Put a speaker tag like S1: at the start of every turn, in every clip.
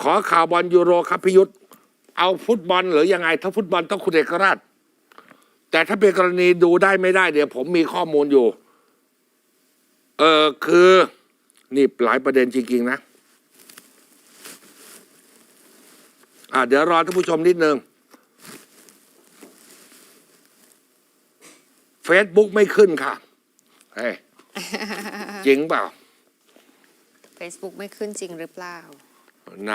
S1: ขอข่าวบอลยูโรครับพิยุทธเอาฟุตบอลหรือยังไง ถ้าฟุตบอลต้องคุณเอกราช แต่ถ้าเป็นกรณีดูได้ไม่ได้เดี๋ยวผมมีข้อมูลอยู่ เออคือนี่หลายประเด็นจริง ๆ นะอะเดี๋ยวรอท่านผู้ชมนิดนึงเฟซบุ๊กไม่ขึ้นค่ะเฮ้ยจริงเปล่า
S2: Facebook ไม่ขึ้นจริงหรือเปล่า
S1: ไหน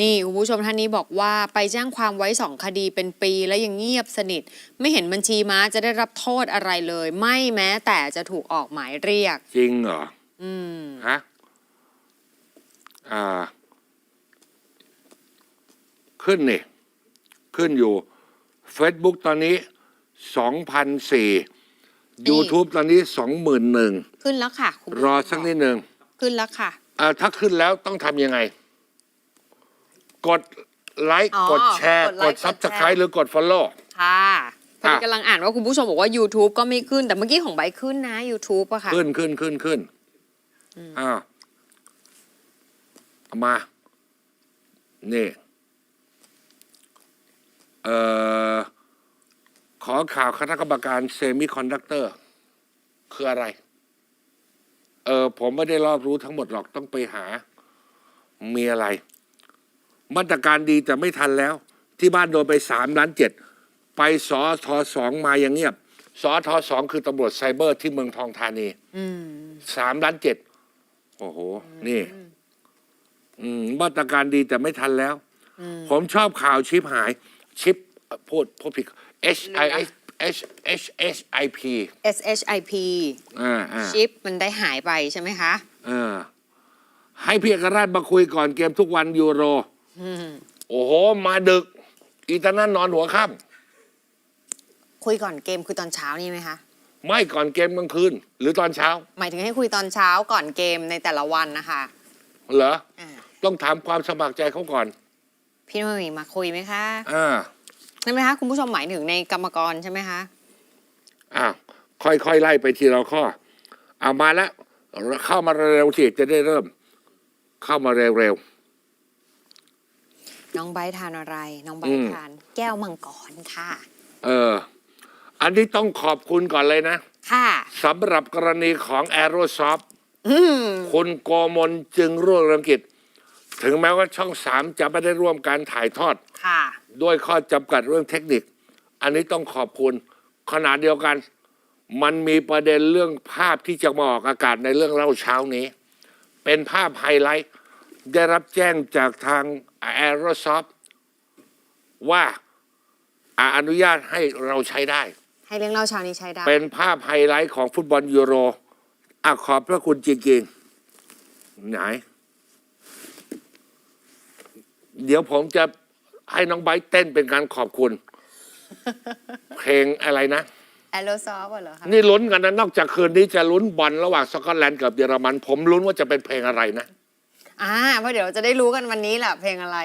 S2: นี่คุณผู้ชมท่านนี้บอกว่าไปแจ้งความไว้สองคดีเป็นปีแล้วยังเงียบสนิท ไม่เห็นบัญชีม้าจะได้รับโทษอะไรเลย ไม่แม้แต่จะถูกออกหมายเรียก
S1: จริงเหรอ
S2: อืม
S1: ฮะ อ่า ขึ้นนี่ ขึ้นอยู่ Facebook ตอนนี้สองพันสี่ YouTube ตอนนี้สองหมื่นหนึ่ง
S2: ขึ้นแล้วค่ะคุณผู้ชม
S1: รอสักนิดหนึ่ง
S2: ขึ้นแล้วค่ะ
S1: อ่า ถ้าขึ้นแล้วต้องทำยังไง กดไลค์
S2: อ๋อ
S1: กดแชร์
S2: กดไล
S1: ก
S2: ค์
S1: ด
S2: กดแชร์
S1: ซับสไครต์หรือกด Follow
S2: ค่ะพอดี
S1: อะ
S2: กำลังอ่านว่าคุณผู้ชมบอกว่า YouTube ก็ไม่ขึ้น แต่เมื่อกี้ของใบขึ้นนะ YouTube อะค่ะ
S1: ขึ้นขึ้นขึ้นขึ้นอ้าวเอามา นี่ เอ่อ ขอข่าวคณะกรรมการเซมิคอนดักเตอร์ คืออะไร เออผมไม่ได้รอบรู้ทั้งหมดหรอกต้องไปหา มีอะไร มาตรการดีแต่ไม่ทันแล้ว ที่บ้านโดนไปสามล้านเจ็ดไปสอทอสองมาอย่างเงียบสอทอสองคือตำรวจไซเบอร์ที่เมืองทองธานี
S2: อืม
S1: สามล้านเจ็ดโอ้โห นี่ อืมมาตรการดีแต่ไม่ทันแล้ว ผมชอบข่าวชิปหาย ชิปเอ่อพูดพูดผิด H I H H H H I P
S2: SHIP
S1: อ่าอ่า
S2: ชิปมันได้หายไปใช่ไหมคะ
S1: เออให้พี่เอกราชมาคุยก่อนเกมทุกวันยูโรโอ้โห มาดึก อีตานั่นนอนหัวค่
S2: คุยก่อนเกมคือตอนเช้านี่ไหมคะำ
S1: ไม่ก่อนเกมกลางคืน หรือตอนเช้า
S2: หมายถึงให้คุยตอนเช้าก่อนเกมในแต่ละวันนะคะ
S1: เหรอ
S2: อ่า
S1: ต้องถามความสมัครใจเขาก่อน
S2: พี่หนุ่ยมาคุยไหมคะ
S1: อ่า
S2: ใช่ไหมคะคุณผู้ชมหมายถึงในกรรมกรใช่ไหมคะ
S1: อ้าวค่อยๆไล่ไปทีละข้อ เอามาแล้วเข้ามาเร็วๆสิจะได้เริ่ม เข้ามาเร็ว
S2: น้องไบร์ททานอะไร น้องไบ
S1: อื
S2: ร์ท
S1: ม
S2: ทาน แก้วมังกรค่ะ
S1: ๆเออ อันนี้ต้องขอบคุณก่อนเลยนะ
S2: ค่ะ
S1: สำหรับกรณีของ a e r o s o f t
S2: อืม
S1: คุณโกมลจึงรุ่งเรืองกิจ ถึงแม้ว่าช่องสามจะไม่ได้ร่วมการถ่ายทอด
S2: ค่ะ
S1: ด้วยข้อจำกัดเรื่องเทคนิค อันนี้ต้องขอบคุณขณะเดียวกัน มันมีประเด็นเรื่องภาพที่จะมาออกอากาศในเรื่องเล่าเช้านี้ เป็นภาพไฮไลท์ ได้รับแจ้งจากทาง a e r o s o f t ว่าอ่าอนุญาตให้เราใช้ได้
S2: ให้เลี้ยงเล่าเช้านี้ใช้ได้
S1: เป็นภาพไฮไลท์ของฟุตบอลยูโรอะขอบพระคุณจริงๆ ไหน เดี๋ยวผมจะ ให้น้องไบร์ทเต้นเป็นการขอบคุณ เพลงอะไรนะ
S2: แอโรซอฟเหรอคะ
S1: นี่ลุ้นกันนะ นอกจากคืนนี้จะลุ้นบอลระหว่างสกอตแลนด์กับเยอรมัน ผมลุ้นว่าจะเป็นเพลงอะไรนะ
S2: อ่าเพราะเดี๋ยวจะได้รู้กันวันนี้แหละเพลงอะไร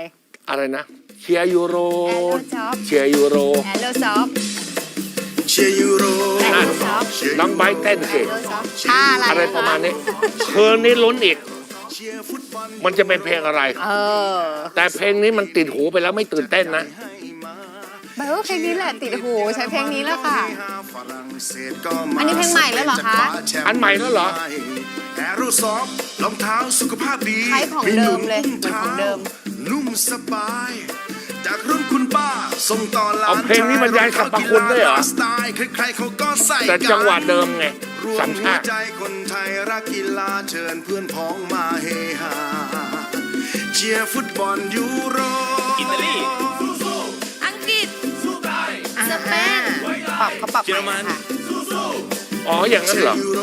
S1: อะไรนะ เชียร์ยูโร
S2: Aerosmith
S1: เชียร์ยูโร
S2: แอโรซอฟ
S3: เชียร์ยูโร
S2: แอโรซอฟ
S1: น้องไบร์ทเต้นสิ
S2: ท่าอะไร
S1: อะไรประมาณนี้ คืนนี้ลุ้นอีก
S3: เชียร์ฟุตบอล
S1: มันจะเป็นเพลงอะไร
S2: เออ
S1: แต่เพลงนี้มันติดหูไปแล้วไม่ตื่นเต้นนะ
S3: ให้มา
S2: แปลว่าเพลงนี้แหละติดหูใช้เพลงนี้แล้วค่ะ
S3: ฝรั่งเศสก็มา
S2: อันนี้เพลงใหม่แล้วเหรอคะ
S3: จะคว้าแชป์
S1: อันใหม่แล้วเหรอ
S3: แอโรซอฟต์รองเท้าสุขภาพดี
S2: คล้ายของเดิมเลยเหมือนของเดิม
S3: นุ่มสบาย จากรุ่นคุณป้าส่งต่อหลาน
S1: เอาเพลงนี้บรรยายสรรพคุณด้วยเหรอ
S3: สไตล์ใครๆเขาก็ใส่
S1: แต่จังหวะเดิมไง
S3: รว
S1: สามม
S3: หัว
S1: ชาติ
S3: ใจคนไทยรักกีฬาเชิญเพื่อนพ้องมาเฮฮาเชียร์ฟุตบอลยูโร
S4: อิตาลี
S5: อังกฤษ
S2: อ่า
S5: สเปน
S2: ปรับเขาปรับ
S4: เยอรมัน
S2: ค่ะ
S1: อ๋ออย่างนั้นเหรอ
S3: ยูโร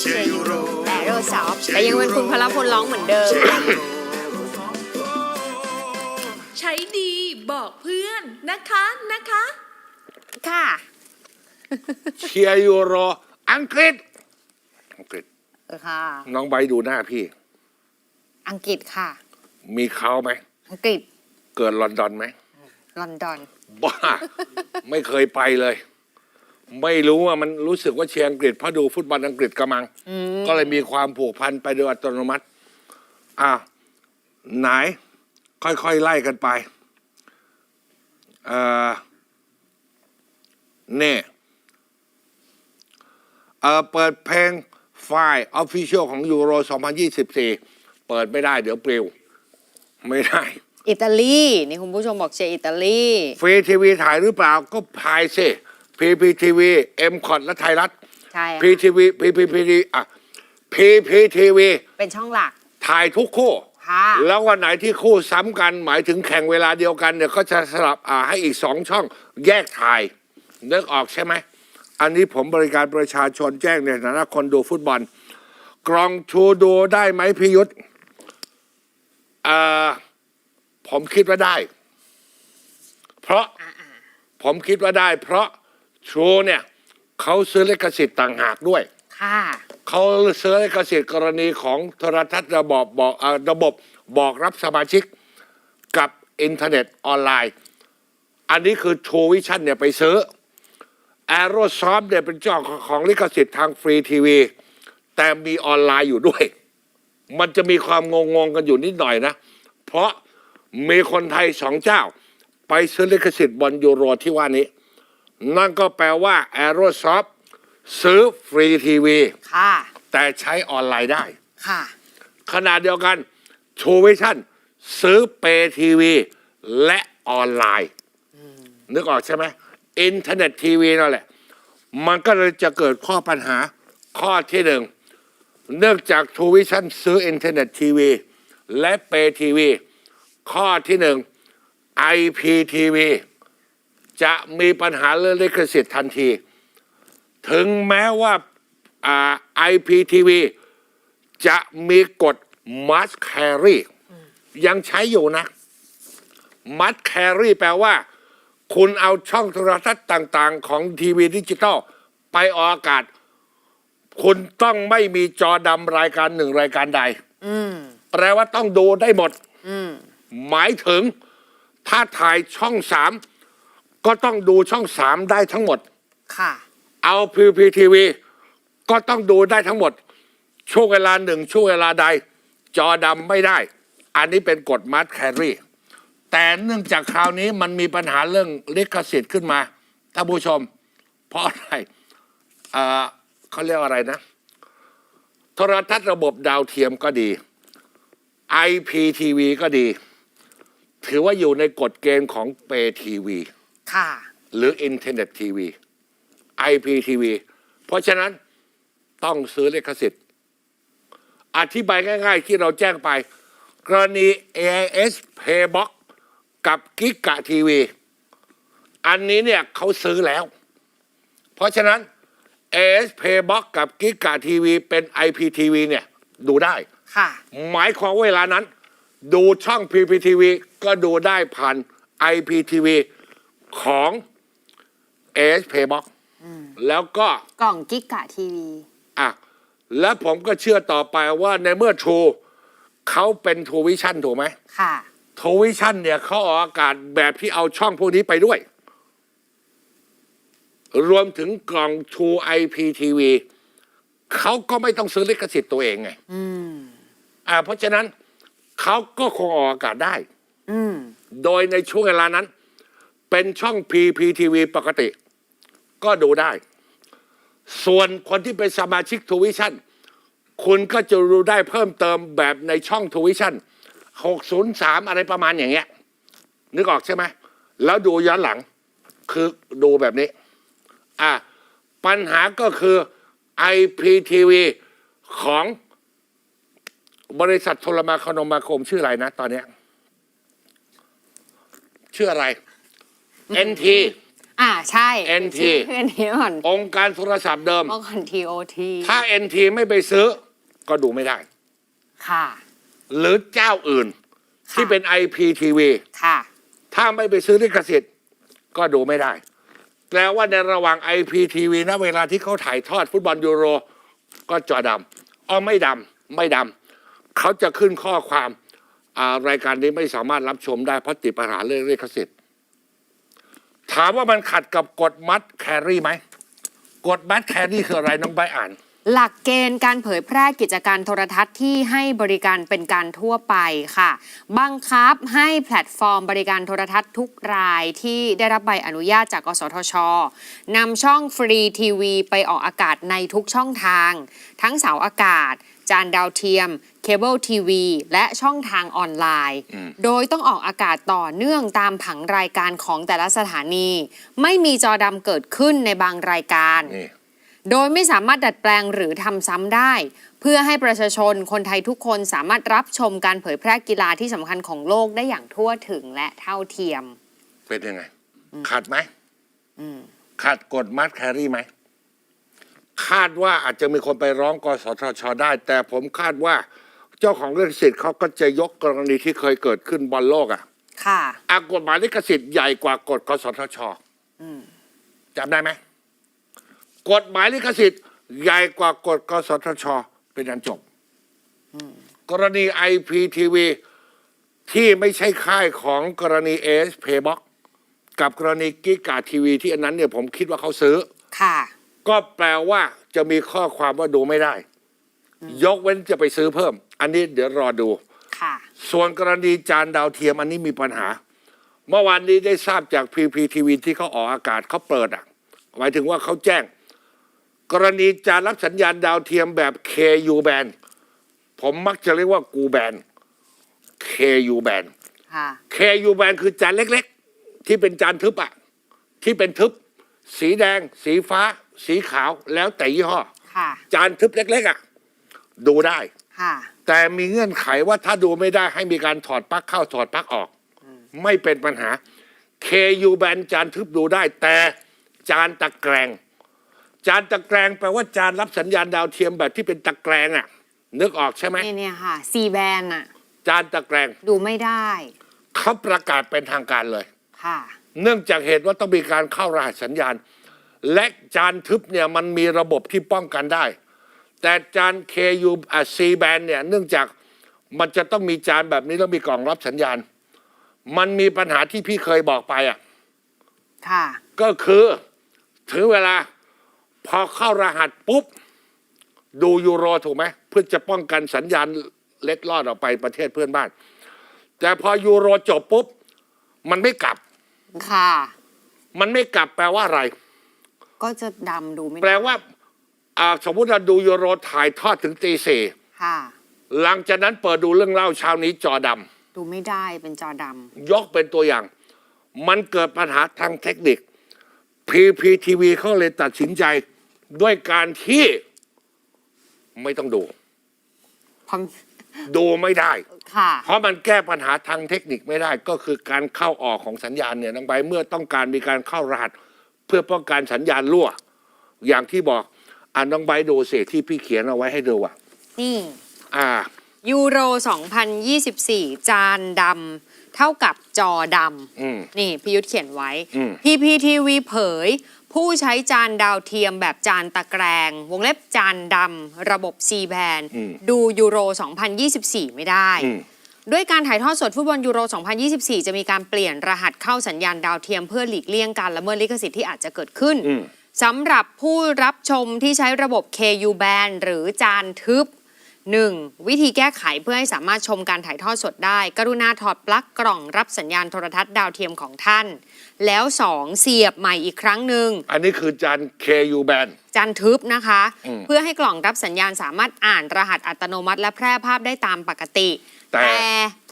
S3: เชียร์ยูโร
S2: แอโรซอฟแต่ยังเป็นคุณพลพลร้องเหมือนเดิม
S5: ใช้ดีบอกเพื่อนนะคะนะคะ
S2: ค่ะ
S1: เชียร์ยูโรอังกฤษ อังกฤษ
S2: เออค่ะ
S1: น้องใบร์ทดูหน้าพี่
S2: อังกฤษค่ะ
S1: มีเขาไหม
S2: อังกฤษ
S1: เกิดลอนดอนไหม
S2: ลอนดอน
S1: บ้า ไม่เคยไปเลย ไม่รู้ว่ามันรู้สึกว่าเชียร์อังกฤษเพราะดูฟุตบอลอังกฤษกำมัง ก็เลยมีความผูกพันไปโดยอัตโนมัติอ้าวไหน ค่อยๆไล่กันไปเอ่อเนี่ยเอ่อเปิดเพลงไฟล์ออฟฟิเชียลของยูโร 2024 เปิดไม่ได้เดี๋ยวปลิว ไม่ได้
S2: อิตาลี นี่คุณผู้ชมบอกเชียร์อิตาลี
S1: ฟรีทีวีถ่ายหรือเปล่าก็ถ่ายสิพีพีทีวีเอ็มคอดและไทยรัฐ
S2: ใช่ค่ะ
S1: พีทีวีพีพีพีทีอะพีพีทีวี
S2: เป็นช่องหลัก
S1: ถ่ายทุกคู่
S2: ค่ะ
S1: แล้ววันไหนที่คู่ซ้ำกันหมายถึงแข่งเวลาเดียวกันเนี่ยก็จะสลับอ่าให้อีกสองช่องแยกถ่ายนึกออกใช่ไหม อันนี้ผมบริการประชาชนแจ้งในฐานะคนดูฟุตบอล กรองชูดูได้ไหมพิยุทธเอ่อผมคิดว่าได้ เพราะผมคิดว่าได้ เพราะชูเนี่ยเขาซื้อลิขสิทธิ์ต่างหากด้วย
S2: ค่ะ
S1: เขาซื้อลิขสิทธิ์กรณีของโทรทัศน์ระบบบอกระบบบอกรับสมาชิกกับอินเทอร์เน็ตออนไลน์ อันนี้คือ True Vision เนี่ยไปซื้อ a e r o s o f t เนี่ยเป็นเจ้าของลิขสิทธิ์ทางฟรีทีวี แต่มีออนไลน์อยู่ด้วย มันจะมีความงงงๆกันอยู่นิดหน่อยนะ เพราะมีคนไทยสองเจ้า ไปซื้อลิขสิทธิ์บอลยูโรที่ว่านี้ นั่นก็แปลว่า a e r o s o f t ซื้อฟรีทีวี
S2: ค่ะ
S1: แต่ใช้ออนไลน์ได้
S2: ค่ะ
S1: ขณะเดียวกันทูวิชั่นซื้อเปทีวี และออนไลน์ นึกออกใช่ไหมอินเทอร์เน็ตทีวีนั่นแหละ มันก็เลยจะเกิดข้อปัญหาข้อที่หนึ่ง เนื่องจากทูวิชั่นซื้ออินเทอร์เน็ตทีวี และเปทีวี ข้อที่หนึ่ง IPTV จะมีปัญหาเรื่องลิขสิทธิ์ทันที ถึงแม้ว่าอ่า IPTV จะมีกฎ must carry ยังใช้อยู่นะ must carry แปลว่า คุณเอาช่องโทรทัศน์ต่าง ๆ ของทีวีดิจิตอลไปออกอากาศ คุณต้องไม่มีจอดำรายการหนึ่งรายการใด
S2: อืม
S1: แปลว่าต้องดูได้หมด
S2: อืม
S1: หมายถึง ถ้าถ่ายช่องสามก็ต้องดูช่องสามได้ทั้งหมด
S2: ค่ะ
S1: เอาพีพีทีวีก็ต้องดูได้ทั้งหมด ช่วงเวลาหนึ่งช่วงเวลาใด จอดำไม่ได้ อันนี้เป็นกฎมัดแครีแต่เนื่องจากคราวนี้มันมีปัญหาเรื่องลิขสิทธิ์ขึ้นมาท่านผู้ชม เพราะอะไรเอ่อเขาเรียกว่าอะไรนะ โทรทัศน์ระบบดาวเทียมก็ดี IPTV ก็ดี ถือว่าอยู่ในกฎเกณฑ์ของเปทีวี
S2: ค่ะ
S1: หรืออินเทอร์เน็ตทีวี IPTV เพราะฉะนั้นต้องซื้อลิขสิทธิ์ อธิบายง่าย ๆ ที่เราแจ้งไป กรณี AIS Paybox กับกิกะทีวีอันนี้เนี่ยเขาซื้อแล้ว เพราะฉะนั้น AIS Paybox กับกิกะทีวีเป็น IPTV เนี่ยดูได้
S2: ค่ะ
S1: หมายความว่าเวลานั้น ดูช่อง PPTV ก็ดูได้ผ่าน IPTV ของ AS Paybox แล้วก็
S2: กล่องกิกะทีวี
S1: อะแล้วผมก็เชื่อต่อไปว่าในเมื่อ True เขาเป็น True Vision ถูกไหม
S2: ค่ะ
S1: True Vision เนี่ยเขาออกอากาศแบบที่เอาช่องพวกนี้ไปด้วย รวมถึงกล่อง True IPTV เขาก็ไม่ต้องซื้อลิขสิทธิ์ตัวเองไง
S2: อืม
S1: อ่า เพราะฉะนั้นเขาก็คงออกอากาศได้
S2: อืม
S1: โดยในช่วงเวลานั้น เป็นช่อง PPTV ปกติ ก็ดูได้ ส่วนคนที่เป็นสมาชิกทูวิชั่นคุณก็จะดูได้เพิ่มเติมแบบในช่องทูวิชั่น603 อะไรประมาณอย่างเงี้ย นึกออกใช่ไหม แล้วดูย้อนหลัง คือดูแบบนี้ อ่าปัญหาก็คือ IPTV ของบริษัทโทรมาคมนาคมชื่ออะไรนะตอนเนี้ย ชื่ออะไร NT
S2: อ่าใช่
S1: NT
S2: เพื่อนนี้ก่อน
S1: องค์การโทรศัพท์เดิม
S2: เมื่อก่อน TOT
S1: ถ้า NT ไม่ไปซื้อ ก็ดูไม่ได้
S2: ค่ะ
S1: หรือเจ้าอื่น
S2: ค่ะ
S1: ที่เป็น IPTV
S2: ค่ะ
S1: ถ้าไม่ไปซื้อลิขสิทธิ์ก็ดูไม่ได้ แปลว่าในระหว่าง IPTV นะเวลาที่เขาถ่ายทอดฟุตบอลยูโร ก็จอดำอ๋อไม่ดำไม่ดำเขาจะขึ้นข้อความอ่ารายการนี้ไม่สามารถรับชมได้เพราะติดปัญหาเรื่องลิขสิทธิ์ ถามว่ามันขัดกับกฎมัดแครี่ไหมกฎมัดแครี่คืออะไรน้องใบอ่าน
S2: หลักเกณฑ์การเผยแพร่กิจการโทรทัศน์ที่ให้บริการเป็นการทั่วไปค่ะ บังคับให้แพลตฟอร์มบริการโทรทัศน์ทุกรายที่ได้รับใบอนุญาตจากกสทชนำช่องฟรีทีวีไปออกอากาศในทุกช่องทาง ทั้งเสาอากาศ จานดาวเทียม เคเบิลทีวีและช่องทางออนไลน์ โดยต้องออกอากาศต่อเนื่องตามผังรายการของแต่ละสถานี ไม่มีจอดำเกิดขึ้นในบางรายการ
S1: นี่
S2: โดยไม่สามารถดัดแปลงหรือทำซ้ำได้ เพื่อให้ประชาชนคนไทยทุกคนสามารถรับชมการเผยแพร่กีฬาที่สำคัญของโลกได้อย่างทั่วถึงและเท่าเทียม
S1: เป็นยังไง ขัดไหมขัดกฎมัดแครี่ไหมคาดว่าอาจจะมีคนไปร้องกสทชได้ แต่ผมคาดว่า เจ้าของเรื่องสิทธิ์เขาก็จะยกกรณีที่เคยเกิดขึ้นบอลโลกอะ
S2: ค่ะ
S1: อากฎหมายลิขสิทธิ์ใหญ่กว่ากฎกสทชจำได้ไหมกฎหมายลิขสิทธิ์ใหญ่กว่ากฎกสทช เป็นอันจบกรณีไอพีทีวีที่ไม่ใช่ค่ายของกรณีเอสเพย์บ็อกกับกรณีกิกาทีวีที่อันนั้นเนี่ยผมคิดว่าเขาซื้อ
S2: ค่ะ
S1: ก็แปลว่าจะมีข้อความว่าดูไม่ได้ ยกเว้นจะไปซื้อเพิ่ม อันนี้เดี๋ยวรอดู
S2: ค่ะ
S1: ส่วนกรณีจานดาวเทียมอันนี้มีปัญหา เมื่อวานนี้ได้ทราบจากพีพีทีวีที่เขาออกอากาศเขาเปิดอะหมายถึงว่าเขาแจ้ง กรณีจานรับสัญญาณดาวเทียมแบบ KU band ผมมักจะเรียกว่ากูแบน KU band
S2: ค่ะ
S1: KU band คือจานเล็กๆ ที่เป็นจานทึบอะที่เป็นทึบ สีแดง สีฟ้า สีขาวแล้วแต่ยี่ห้อ
S2: ค่ะ
S1: จานทึบเล็กๆอะ ดูได้
S2: ค่ะ
S1: แต่มีเงื่อนไขว่าถ้าดูไม่ได้ให้มีการถอดปลั๊กเข้าถอดปลั๊กออก ไม่เป็นปัญหา KU แบนจานทึบดูได้ แต่จานตะแกรง จานตะแกรงแปลว่าจานรับสัญญาณดาวเทียมแบบที่เป็นตะแกรงอะนึกออกใช่ไหม
S2: นี่เนี่ยค่ะซีแบนอะ
S1: จานตะแกรง
S2: ดูไม่ได้
S1: เขาประกาศเป็นทางการเลย
S2: ค่ะ
S1: เนื่องจากเหตุว่าต้องมีการเข้ารหัสสัญญาณ และจานทึบเนี่ยมันมีระบบที่ป้องกันได้ แต่จาน KU อะ C band เนี่ยเนื่องจากมันจะต้องมีจานแบบนี้แล้วมีกล่องรับสัญญาณ มันมีปัญหาที่พี่เคยบอกไปอะ
S2: ค่ะ
S1: ก็คือถึงเวลาพอเข้ารหัสปุ๊บ ดูยูโรถูกไหมเพื่อจะป้องกันสัญญาณเล็ดลอดออกไปประเทศเพื่อนบ้าน แต่พอยูโรจบปุ๊บ มันไม่กลับ
S2: ค่ะ
S1: มันไม่กลับแปลว่าอะไร
S2: ก็จะดำดูไม่
S1: แปลว่า อ่าสมมุติเราดูยูโรถ่ายทอดถึงตีสี่
S2: ค่ะ
S1: หลังจากนั้นเปิดดูเรื่องเล่าเช้านี้จอด
S2: ดูไม่ได้เป็นจอดำ
S1: ยกเป็นตัวอย่าง มันเกิดปัญหาทางเทคนิค PPTV เขาเลยตัดสินใจด้วยการที่ไม่ต้องดูำ
S2: พอม
S1: ดูไม่ได้
S2: ค่ะ
S1: เพราะมันแก้ปัญหาทางเทคนิคไม่ได้ก็คือการเข้าออกของสัญญาณเนี่ยน้องใบเมื่อต้องการมีการเข้ารหัส เพื่อป้องกันสัญญาณรั่ว อย่างที่บอก อ่าน้องใบดูเสียที่พี่เขียนเอาไว้ให้ดูอะ
S2: นี่
S1: อ่า
S2: ยูโร 2024 จานดำเท่ากับจอด
S1: อืมำ
S2: นี่พิยุทธเขียนไว้
S1: อืม
S2: PPTV เผย ผู้ใช้จานดาวเทียมแบบจานตะแกรง วงเล็บจานดำระบบ C band
S1: อืม
S2: ดูยูโร 2024 ไม่ได้
S1: อืม
S2: ด้วยการถ่ายทอดสดฟุตบอลยูโร 2024 จะมีการเปลี่ยนรหัสเข้าสัญญาณดาวเทียมเพื่อหลีกเลี่ยงการละเมิดลิขสิทธิ์ที่อาจจะเกิดขึ้น
S1: อืม
S2: สำหรับผู้รับชมที่ใช้ระบบ KU band หรือจานทึบ 1. วิธีแก้ไขเพื่อให้สามารถชมการถ่ายทอดสดได้ กรุณาถอดปลั๊กกล่องรับสัญญาณโทรทัศน์ดาวเทียมของท่าน แล้ว 2. เสียบใหม่อีกครั้งหนึ่ง
S1: อันนี้คือจาน KU band
S2: จานทึบนะคะ
S1: อืม
S2: เพื่อให้กล่องรับสัญญาณสามารถอ่านรหัสอัตโนมัติและแพร่ภาพได้ตามปกติ
S1: แต่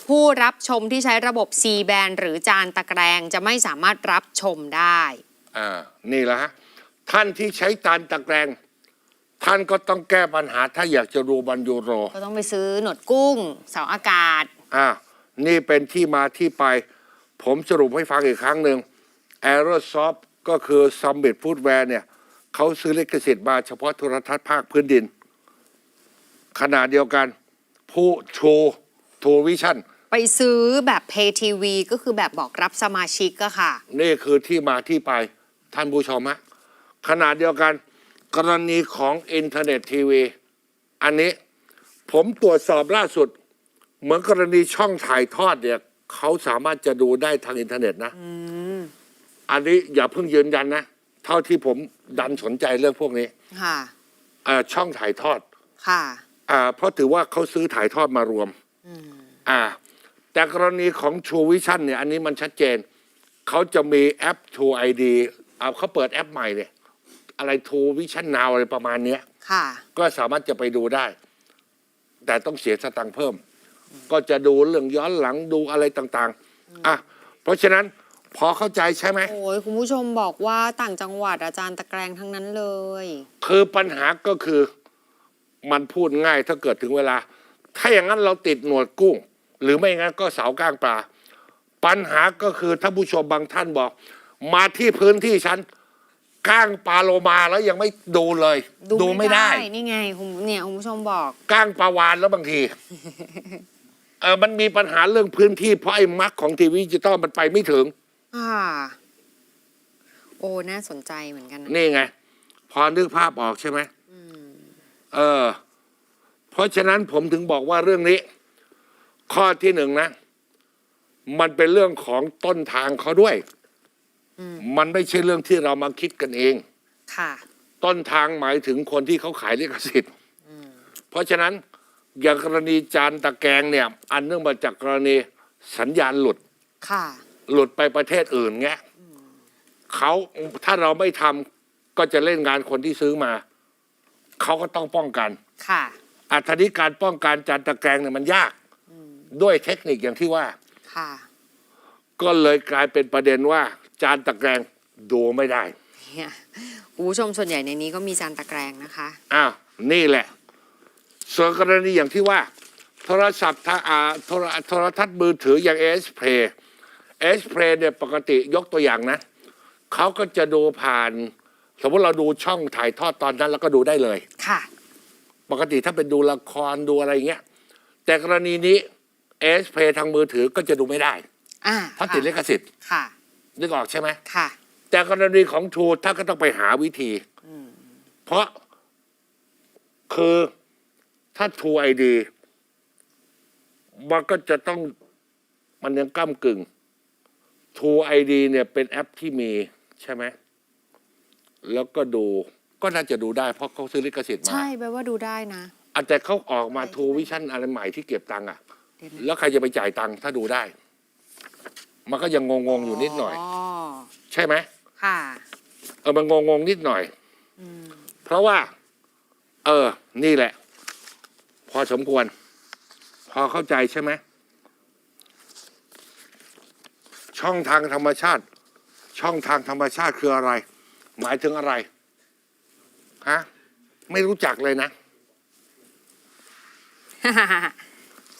S2: ผู้รับชมที่ใช้ระบบ C band หรือจานตะแกรงจะไม่สามารถรับชมได้
S1: อ่านี่แหละฮะ ท่านที่ใช้จานตะแกรงท่านก็ต้องแก้ปัญหาถ้าอยากจะดูบอลยูโร
S2: ก็ต้องไปซื้อหนวดกุ้ง เสาอากาศ
S1: อ่านี่เป็นที่มาที่ไป ผมสรุปให้ฟังอีกครั้งหนึ่ง Aerosoft ก็คือ Summit Footwear เนี่ยเขาซื้อลิขสิทธิ์มาเฉพาะโทรทัศน์ภาคพื้นดิน ขนาดเดียวกัน ผู้ชูทูวิชั่น
S2: ไปซื้อแบบ Pay TV ก็คือแบบบอกรับสมาชิกก็ค่ะ
S1: นี่คือที่มาที่ไปท่านผู้ชมฮะ ขณะเดียวกัน กรณีของอินเทอร์เน็ตทีวี อันนี้ผมตรวจสอบล่าสุด เหมือนกรณีช่องถ่ายทอดเนี่ยเขาสามารถจะดูได้ทางอินเทอร์เน็ตนะอันนี้อย่าเพิ่งยืนยันนะ เท่าที่ผมดันสนใจเรื่องพวกนี้
S2: ค่ะ
S1: เอ่อช่องถ่ายทอด
S2: ค่ะ
S1: อ่าเพราะถือว่าเขาซื้อถ่ายทอดมารวมอ่า แต่กรณีของ True Vision เนี่ย อันนี้มันชัดเจน เขาจะมีแอป True ID เอาเขาเปิดแอปใหม่เนี่ย อะไร True Vision Now อะไรประมาณเนี้ย
S2: ค่ะ
S1: ก็สามารถจะไปดูได้ แต่ต้องเสียสตังค์เพิ่ม ก็จะดูเรื่องย้อนหลังดูอะไรต่างๆอะเพราะฉะนั้นพอเข้าใจใช่ไหม
S2: โอ้ยคุณผู้ชมบอกว่าต่างจังหวัดอาจารย์ตะแกรงทั้งนั้นเลย
S1: คือปัญหาก็คือมันพูดง่ายถ้าเกิดถึงเวลา ถ้าอย่างนั้นเราติดหนวดกุ้ง หรือไม่งั้นก็เสาก้างปลา ปัญหาก็คือถ้าผู้ชมบางท่านบอก มาที่พื้นที่ฉัน ก้างปลาโลมาแล้วยังไม่ดูเลย ดูไม่ได้
S2: นี่ไงคุณเนี่ยคุณผู้ชมบอก
S1: ก้างปลาวานแล้วบางทีเออมันมีปัญหาเรื่องพื้นที่เพราะไอ้มักของทีวีดิจิตอลมันไปไม่ถึง
S2: ค่ะโอ้น่าสนใจเหมือนกันนะ
S1: นี่ไง พอนึกภาพออกใช่ไหมเออ เพราะฉะนั้นผมถึงบอกว่าเรื่องนี้ ข้อที่หนึ่งนะ มันเป็นเรื่องของต้นทางเขาด้วย มันไม่ใช่เรื่องที่เรามาคิดกันเอง
S2: ค่ะ
S1: ต้นทางหมายถึงคนที่เขาขายลิขสิทธิ์เพราะฉะนั้นอย่างกรณีจานตะแกรงเนี่ย อันเนื่องมาจากกรณีสัญญาณหลุด
S2: ค่ะ
S1: หลุดไปประเทศอื่นเงี้ยเขาถ้าเราไม่ทำก็จะเล่นงานคนที่ซื้อมา เขาก็ต้องป้องกัน
S2: ค่ะ
S1: อัธนิการป้องกันจานตะแกรงเนี่ยมันยาก ด้วยเทคนิคอย่างที่ว่า
S2: ค่ะ
S1: ก็เลยกลายเป็นประเด็นว่า จานตะแกรงดูไม่ได้
S2: เนี่ยคุณผู้ชมส่วนใหญ่ในนี้ก็มีจานตะแกรงนะคะ
S1: อ้าวนี่แหละ ส่วนกรณีอย่างที่ว่า โทรศัพท์ทางอ่าโทรโทรทัศน์มือถืออย่างเอสเพลเอสเพลเนี่ยปกติยกตัวอย่างนะเขาก็จะดูผ่าน สมมติเราดูช่องถ่ายทอดตอนนั้น แล้วก็ดูได้เลย
S2: ค่ะ
S1: ปกติถ้าเป็นดูละครดูอะไรเงี้ย แต่กรณีนี้เอสเพลทางมือถือก็จะดูไม่ได้
S2: อ่า
S1: เพราะติดลิขสิทธิ์
S2: ค่ะ
S1: นึกออกใช่ไหม
S2: ค่ะ
S1: แต่กรณีของทูถ้าก็ต้องไปหาวิธี เพราะคือถ้าทูไอดีมันก็จะต้องมันยังก้ากึ่งทูไอดีเนี่ยเป็นแอปที่มีใช่ไหม แล้วก็ดูก็น่าจะดูได้เพราะเขาซื้อลิขสิทธิ์มา
S2: ใช่แปลว่าดูได้นะ
S1: อาแต่เขาออกมาทูวิชั่นอะไรใหม่ที่เก็บตังค์อะ
S2: เดี๋ยวนะ
S1: แล้วใครจะไปจ่ายตังค์ถ้าดูได้ มันก็ยังงงๆอยู่นิดหน่อย
S2: อ๋อ
S1: ใช่ไหม
S2: ค่ะ
S1: เออมันงงงๆนิดหน่อยเพราะว่า เออ นี่แหละ พอสมควร พอเข้าใจใช่ไหมช่องทางธรรมชาติ ช่องทางธรรมชาติคืออะไร หมายถึงอะไรฮะไม่รู้จักเลยนะ